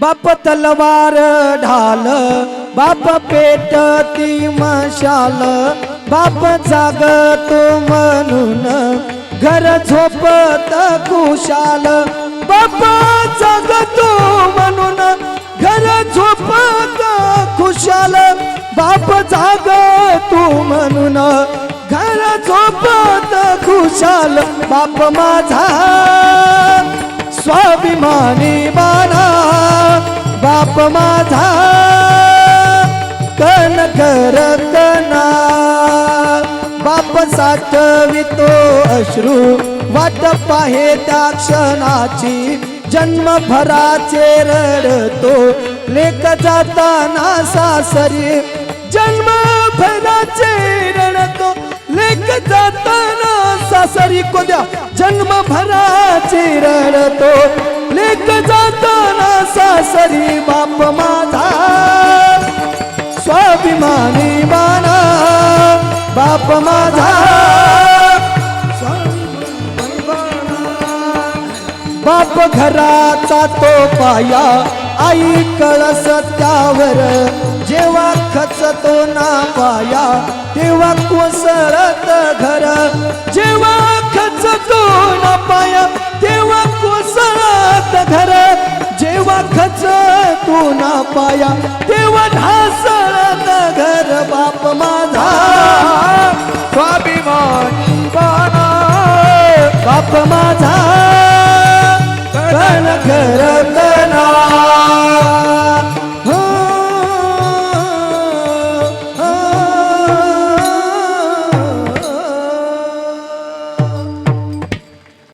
बाप तलवार ढाल बाप पेटती मशाल बाप जागतो म्हणून घर झोपत कुशाल बाप जागतो म्हणून घर झोपत खुशाल. बाप जागतो म्हणून घर झोपत खुशाल. बाप माझा स्वाभिमानी माझा कन करतना बाप साठवितो अश्रू वाट पाहे त्या क्षणाची. जन्मभराचे रडतो लेख जाताना सासरी. जन्मभराचे रडतो लेख जाताना सासरी. कोद्या जन्मभराचे रडतो लेख जाताना सासरी. बा अभिमानी बाणा बाप माझा. बाप घराचा तो पाया आई कळस त्यावर. जेव्हा खचतो ना पाया तेव्हा कोसळत घर. जेव्हा खचतो ना पाया तेव्हा कोसळत घर. जेव्हा खचतो ना पाया तेव्हा ढासळत घर बाप माझा. स्वाभिमानी बाणा बाप माझा. कण घर